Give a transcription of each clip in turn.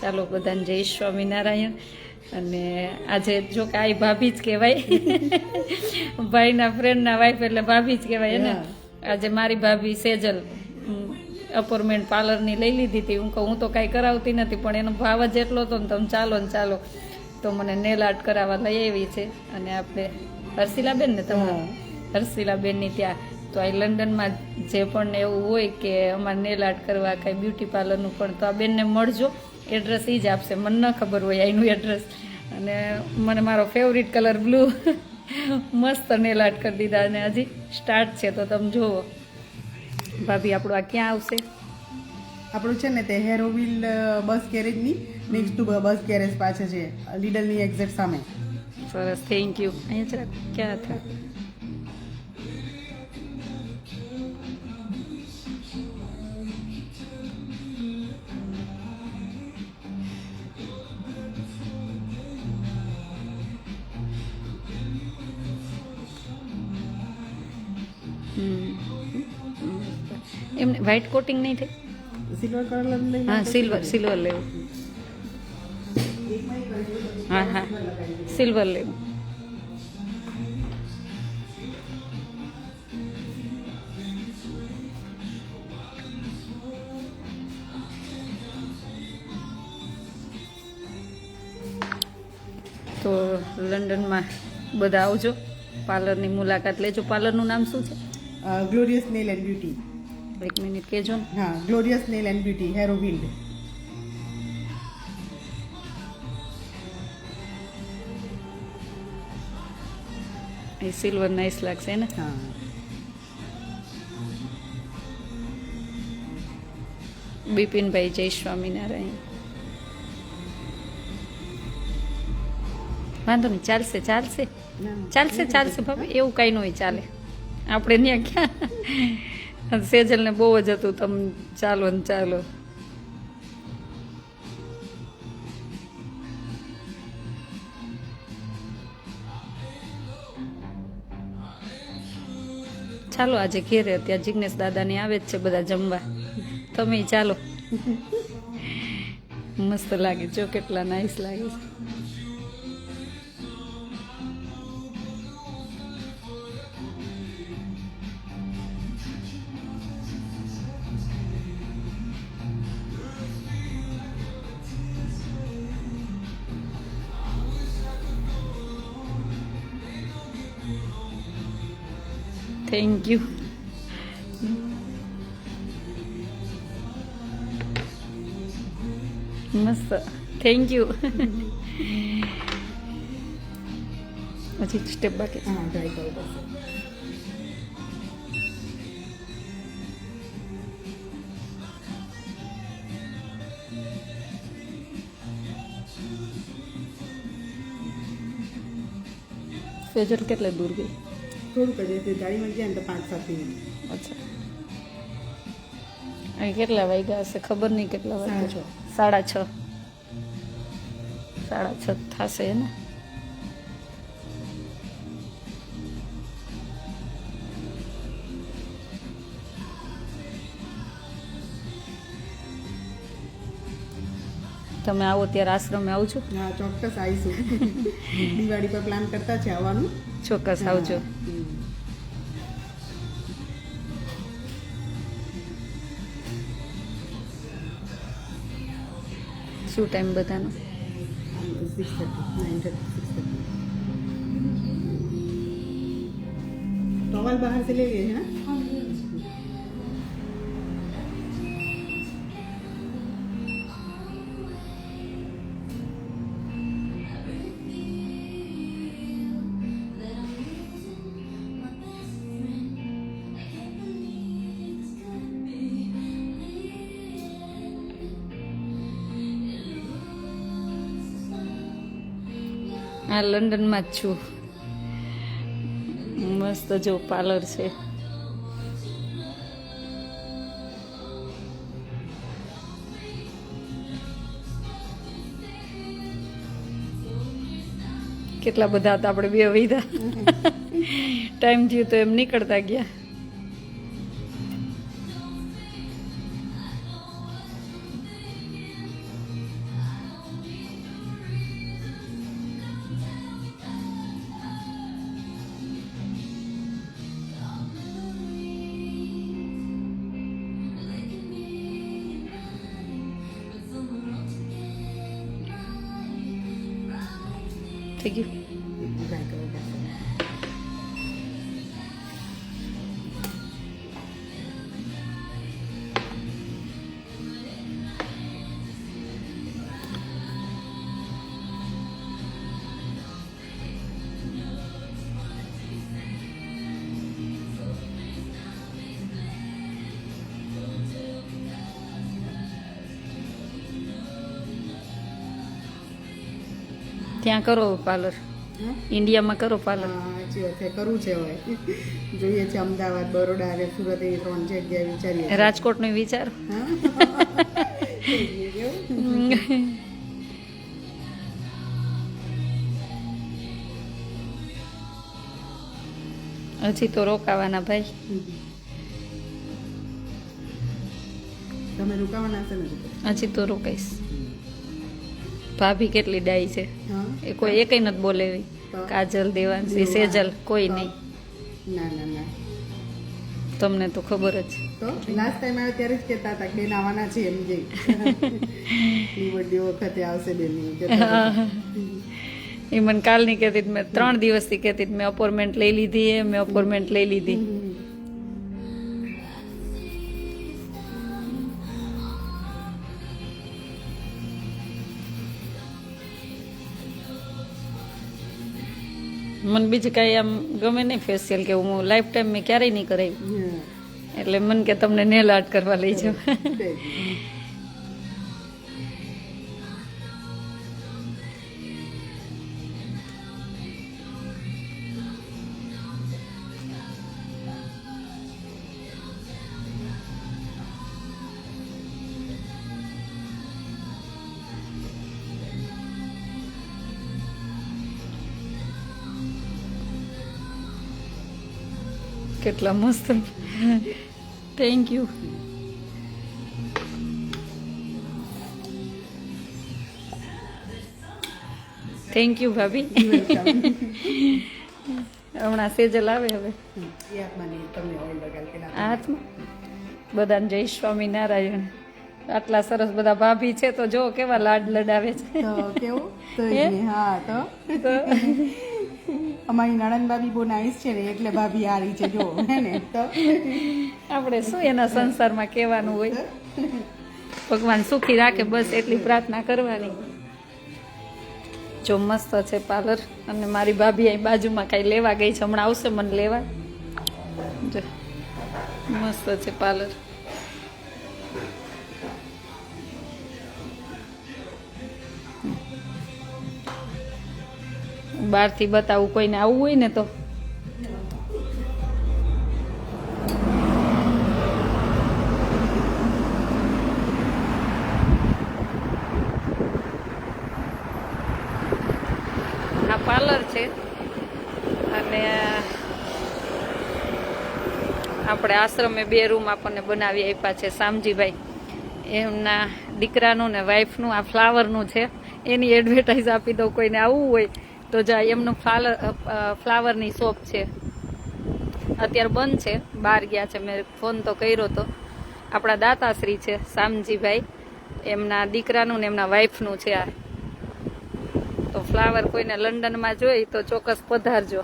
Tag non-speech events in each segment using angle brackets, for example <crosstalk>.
ચાલો બધાને જય સ્વામિનારાયણ. અને આજે જો કે આ ભાભી જ કહેવાય. <laughs> ભાઈના ફ્રેન્ડના વાઈફ એટલે ભાભી જ કહેવાય ને? આજે મારી ભાભી સેજલ અપોર્મેન્ટ પાર્લરની લઈ લીધી હતી. હું કહું હું તો કાંઈ કરાવતી નથી પણ એનો ભાવ જ એટલો હતો ને તમે ચાલો ને ચાલો. તો મને નેલ આર્ટ કરાવવા લઈ આવી છે. અને આપણે હર્ષિલાબેન ને તમે હર્ષિલાબેનની ત્યાં. તો આ લંડનમાં જે પણ એવું હોય કે અમારે નેલ આર્ટ કરવા કાંઈ બ્યુટી પાર્લરનું પણ તો આ બેનને મળજો. એડ્રેસ એ જ આપશે. મને ન ખબર હોય એનું એડ્રેસ અને મને મારો ફેવરિટ કલર બ્લુ મસ્ત નેલ આર્ટ કરી દીધા અને હજી સ્ટાર્ટ છે તો તમે જુઓ ભાભી આપણું આ ક્યાં આવશે? આપણું છે ને તે હેરોવિલ બસ ગેરેજની નેક્સ્ટ ટુ બસ ગેરેજ પાસે છે. લીડલની એક્ઝેક્ટ સામે. સરસ થેન્ક યુ અહીંયા ક્યાં હતા? એમને વ્હાઇટ કોટિંગ નહીં થઈ? સિલ્વર કલર હા સિલ્વર સિલ્વર લેવું. હા હા સિલ્વર લેવું. તો લંડનમાં બધા આવજો. પાર્લરની મુલાકાત લેજો. પાર્લરનું નામ શું છે? ગ્લોરિયસ નેલ એન્ડ બ્યુટી એક મિનિટ કહેજો ને. હા Glorious Nail and Beauty Harrow Weald A silver nice લાગશે ને? હા. બિપિનભાઈ જય સ્વામિનારાયણ વાંધો નહીં ચાલશે ચાલશે. ચાલશે ચાલશે ભાભી એવું કાંઈ ન હોય ચાલે. આપણે ત્યાં ક્યાં? સેજલને બહુ જ હતું, તમ ચાલો ને ચાલો. ચાલો આજે ઘેરે ત્યાં જિગ્નેશ દાદાની આવે જ છે બધા જમવા. તમે ચાલો. મસ્ત લાગે, જો કેટલા નાઈસ લાગે છે. થેન્ક યુ મસ્ત થેન્ક યુ પછી સ્ટેપ બાકી. હા ટ્રાય કરવું પડશે સેજલ કેટલે દૂર ગઈ? થોડુંક જ એટલે ગાડીમાં ગયા ને તો પાંચ સાત મિનિટ. અચ્છા. અહીં કેટલા વાગ્યા હશે? ખબર નહીં કેટલા વાગ્યા. છો. સાડા છ. સાડા છ થશે ને? તમે આવો ત્યારે આશ્રમે આવજો. હા ચોક્કસ આવીશું. દિવાળી પર પ્લાન કરતા છે આવવાનું. ચોક્કસ આવજો. શું ટાઈમ બધાનો? સિક્સ બહાર સે લઈ લીએ હા? હા લંડનમાં જ છું. મસ્ત જો પાર્લર છે. કેટલા બધા હતા આપણે બે વીધા. ટાઈમ <laughs> થયું તો એમ નીકળતા ગયા. થઈ ગયું ત્યાં કરો પાર્લર ઇન્ડિયામાં કરો પાર્લર સાચી વાત છે કરવું છે હવે. જોઈએ છે અમદાવાદ બરોડા અને સુરત એવી ત્રણ જગ્યાએ વિચારીએ. રાજકોટનો વિચાર? <laughs> હજી તો રોકાવાના ભાઈ. તમે રોકાવાના હશે ને? હજી તો રોકાઈશ. ભાભી કેટલી ડાઈ છે. એ કોઈ એકઈ નથી બોલેવી તો? કાજલ દેવાંશી સેજલ કોઈ નહીં. ના ના ના. તમને તો ખબર જ. તો? લાસ્ટ ટાઈમ આવ્યો ત્યારે જ કહેતા હતા કે બેન આવવાના છે એમ જે ની બર્થડે વખતે આવશે બેન એવું. એ મને કાલની કહેતી હતી, મેં ત્રણ દિવસથી કહેતી હતી, મેં અપોર્ટમેન્ટ લઈ લીધી મેં અપોર્ટમેન્ટ લઈ લીધી. મને બીજું કાંઈ આમ ગમે નહીં ફેશિયલ કે હું લાઈફ ટાઈમ મેં ક્યારેય નહીં કરાવી. એટલે મને કે તમને નેલ આર્ટ કરવા લઈ જાવ કેટલા મસ્ત. થેન્ક યુ થેન્ક યુ ભાભી. હમણાં સેજલ આવે હવે. હાથમાં બધાને જય સ્વામિનારાયણ આટલા સરસ બધા ભાભી છે તો જો કેવા લાડ લડાવે છે. કેવું? હે? તો અમારી નણંદ ભાભી બહુ નાઈસ છે ને, એટલે ભાભી હારી છે જો, હે ને, તો. આપણે શું એના સંસારમાં કહેવાનું હોય? ભગવાન સુખી રાખે, બસ એટલી પ્રાર્થના કરવાની. જો મસ્ત છે પાર્લર, અને મારી ભાભી અહીં બાજુમાં કાંઈ લેવા ગઈ છે, હમણાં આવશે મને લેવા. મસ્ત છે પાર્લર. બહારથી બતાવું, કોઈને આવવું હોય ને તો. આ પાર્લર છે. અને આપણે આશ્રમે બે રૂમ આપણને બનાવી આપ્યા છે, શામજીભાઈ. એમના દીકરાનું ને વાઈફનું આ ફ્લાવરનું છે. એની એડવર્ટાઇઝ આપી દઉં, કોઈને આવવું હોય તો જા, એમનું ફ્લાવર ફ્લાવરની શોપ છે. અત્યારે બંધ છે, બહાર ગયા છે. મેં ફોન તો કર્યો તો. આપણા દાતાશ્રી છે, શામજીભાઈ. એમના દીકરાનું ને એમના વાઈફનું છે આ. તો ફ્લાવર કોઈને લંડનમાં જોઈ તો ચોક્કસ પધારજો.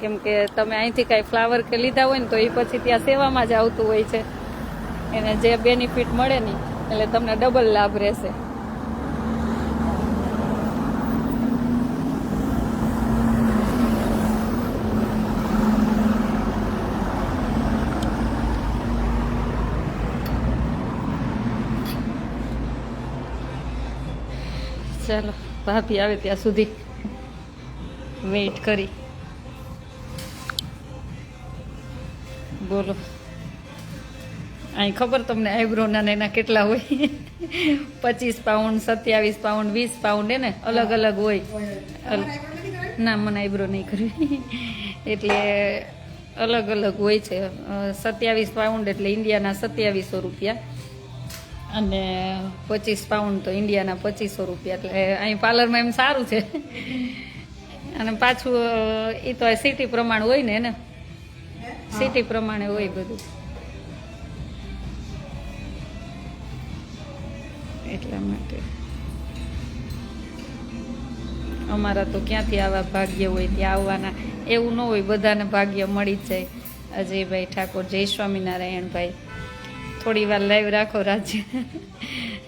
કેમ કે તમે અહીંથી કાંઈ ફ્લાવર કે લીધા હોય ને તો એ પછી ત્યાં સેવામાં જ આવતું હોય છે. એને જે બેનિફિટ મળે ને, એટલે તમને ડબલ લાભ રહેશે. ચાલો, ભાભી આવે ત્યાં સુધી વેઇટ કરી. બોલો. અહીં ખબર તમને આઈબ્રોના ને એના કેટલા હોય? પચીસ પાઉન્ડ સત્યાવીસ પાઉન્ડ વીસ પાઉન્ડ એને અલગ અલગ હોય. ના, મને આઈબ્રો નહીં કરવી. એટલે અલગ અલગ હોય છે. સત્યાવીસ પાઉન્ડ એટલે ઇન્ડિયાના સત્યાવીસો રૂપિયા. અને પચીસ પાઉન્ડ તો ઇન્ડિયાના પચીસો રૂપિયા એટલે અહીં પાર્લરમાં એમ સારું છે. અને પાછું એ તો સિટી પ્રમાણે હોય ને એને? સિટી પ્રમાણે હોય બધું. એટલા માટે. અમારા તો ક્યાંથી આવા ભાગ્ય હોય, ત્યાં આવવાના. એવું ન હોય, બધાને ભાગ્ય મળી જ જાય. અજયભાઈ ઠાકોર, જય સ્વામિનારાયણભાઈ થોડી વાર લાઈવ રાખો, રાજે,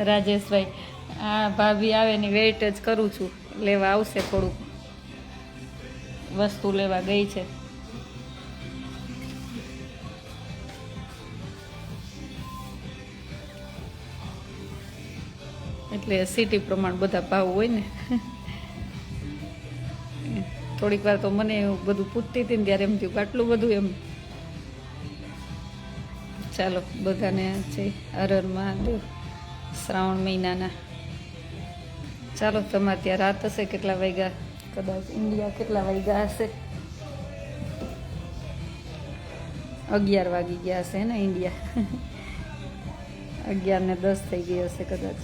રાજેશભાઈ. આ ભાભી આવે ને વેઇટ જ કરું છું. લેવા આવશે થોડુંક. વસ્તુ લેવા ગઈ છે. એટલે સિટી પ્રમાણે બધા ભાવ હોય ને. થોડીક વાર તો મને એવું બધું પૂછતી હતી ને ત્યારે એમ થયું આટલું બધું એમ ચાલો, બધાને જય હરર મહાદેવ, શ્રાવણ મહિનાના. ચાલો, તમારે ત્યાં રાત હશે, કેટલા વાગ્યા? કદાચ ઇન્ડિયા કેટલા વાગ્યા હશે? અગિયાર વાગી ગયા હશે ને ઇન્ડિયા? અગિયાર ને દસ થઈ ગઈ હશે કદાચ.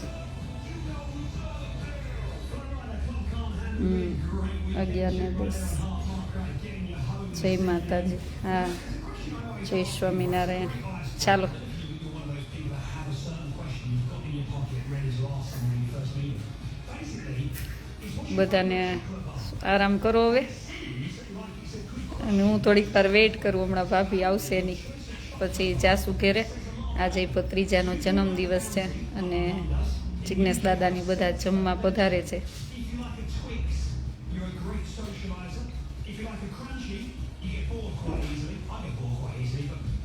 અગિયાર ને દસ. જય માતાજી. હા, જય સ્વામિનારાયણ. ચાલો. બધાને આરામ કરો હવે. અને હું થોડીક વાર વેઇટ કરું, હમણાં ભાભી આવશે નહીં. પછી જાસુ ઘેરે. આજે ત્રીજાનો જન્મદિવસ છે અને જિજ્ઞેશ દાદાની બધા જમવા પધારે છે.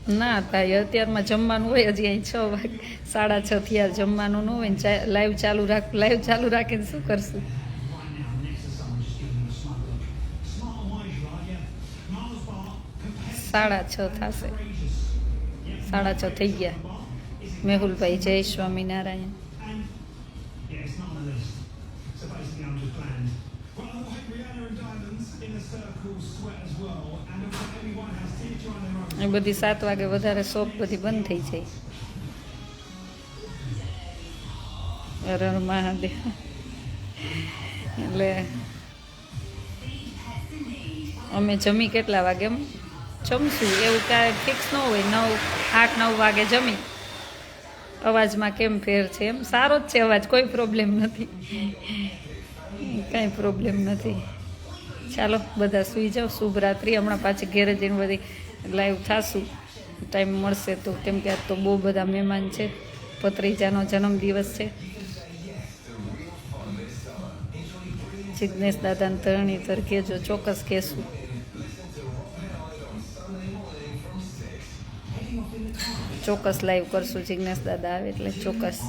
ના ભાઈ અત્યારમાં જમવાનું હોય હજી અહીં છ વાગે, સાડા છ થયા, જમવાનું ન હોય ને લાઈવ ચાલુ રાખ લાઈવ ચાલુ રાખીને શું કરશું? સાડા છ થશે. સાડા છ થઈ ગયા. મેહુલભાઈ જય સ્વામિનારાયણ. એ બધી સાત વાગે વધારે શોપ બધી બંધ થઈ જાય. હર મહાદેવ. એટલે અમે જમી કેટલા વાગે એમ? જમશું. એવું કાંઈ ફિક્સ ન હોય. નવ, આઠ, નવ વાગે જમી. અવાજમાં કેમ ફેર છે એમ? સારો જ છે અવાજ. કોઈ પ્રોબ્લેમ નથી. કાંઈ પ્રોબ્લેમ નથી. ચાલો, બધા સુઈ જાઓ. શુભ રાત્રિ. હમણાં પાછી ઘેરે જઈને બધી લાઈવ થાશું. ટાઈમ મળશે તો. કેમ કે આજ તો બહુ બધા મહેમાન છે. ભત્રીજાનો જન્મદિવસ છે. જિજ્ઞેશ દાદાને તરણી તર કહેજો, ચોક્કસ કહેશું. ચોક્કસ લાઈવ કરશું. જિજ્ઞેશ દાદા આવે એટલે ચોક્કસ.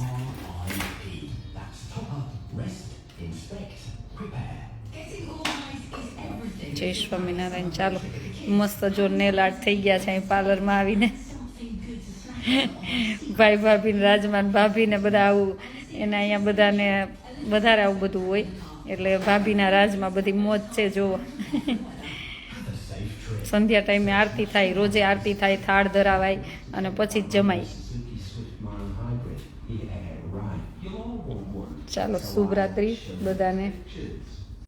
જય સ્વામિનારાયણ. ચાલો. મસ્ત જો નેલ આર્ટ થઈ ગયા છે અહીં પાર્લરમાં આવીને. ભાઈ ભાભીને રાજમાન ભાભીને બધા આવું, એના અહીંયા બધાને વધારે આવું બધું હોય. એટલે ભાભીના રાજમાં બધી મોજ છે જોવો સંધ્યા ટાઈમે આરતી થાય, રોજે આરતી થાય, થાળ ધરાવાય અને પછી જ જમાય. ચાલો શુભ રાત્રિ બધાને.